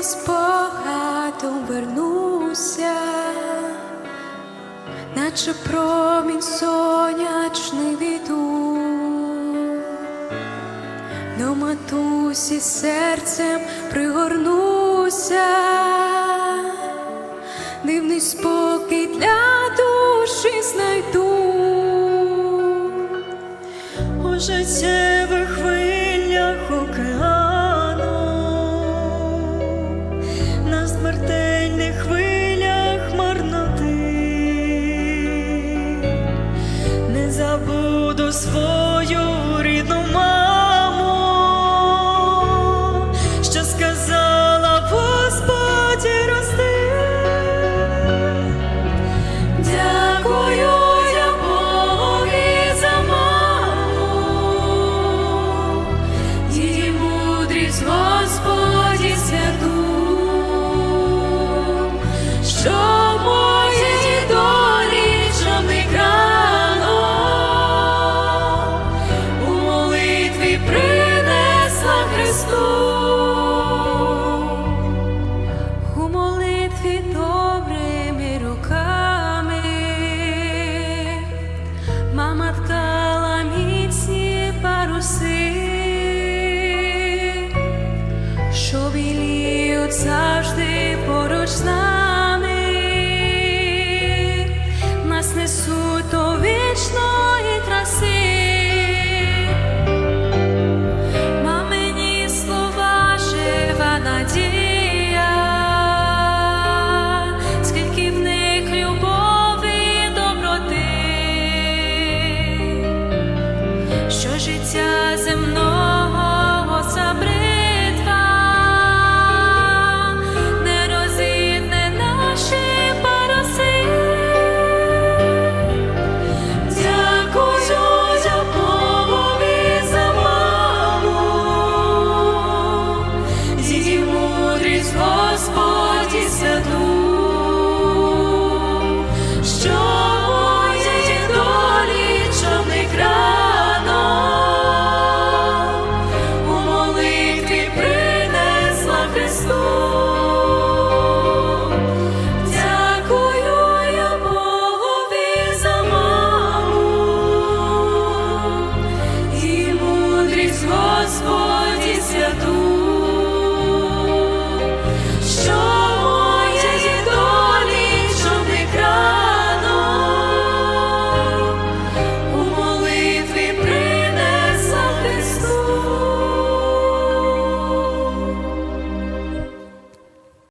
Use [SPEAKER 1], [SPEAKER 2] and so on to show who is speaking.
[SPEAKER 1] дитинство спогадом вернуся, наче промінь сонячний віду, до матусі серцем пригорнуся, дивний спокій для душі знайду.
[SPEAKER 2] у життєвих
[SPEAKER 1] молитві добрими руками. Мама ткала міцні паруси, що біліють завжди поруч з нами, нас несуть